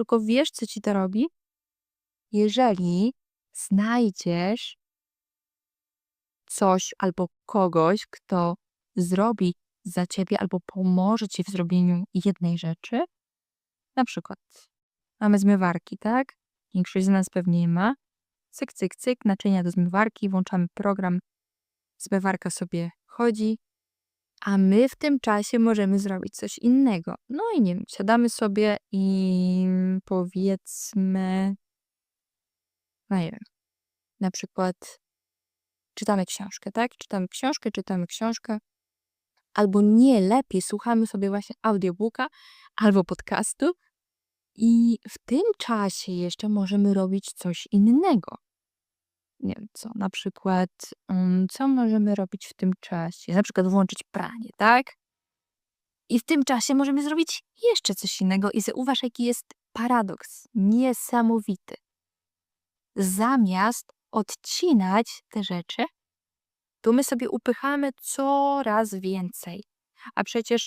tylko wiesz, co ci to robi? Jeżeli znajdziesz coś albo kogoś, kto zrobi za ciebie albo pomoże ci w zrobieniu jednej rzeczy. Na przykład mamy zmywarki, tak? Większość z nas pewnie ma. Cyk, cyk, cyk, naczynia do zmywarki, włączamy program, zmywarka sobie chodzi, a my w tym czasie możemy zrobić coś innego. No i nie wiem, siadamy sobie i powiedzmy, no nie wiem, na przykład czytamy książkę, tak? Czytamy książkę, czytamy książkę. Albo nie, lepiej słuchamy sobie właśnie audiobooka albo podcastu i w tym czasie jeszcze możemy robić coś innego. Nie wiem co, na przykład, mm, co możemy robić w tym czasie? Na przykład włączyć pranie, tak? I w tym czasie możemy zrobić jeszcze coś innego i zauważ, jaki jest paradoks. Niesamowity. Zamiast odcinać te rzeczy, to my sobie upychamy coraz więcej. A przecież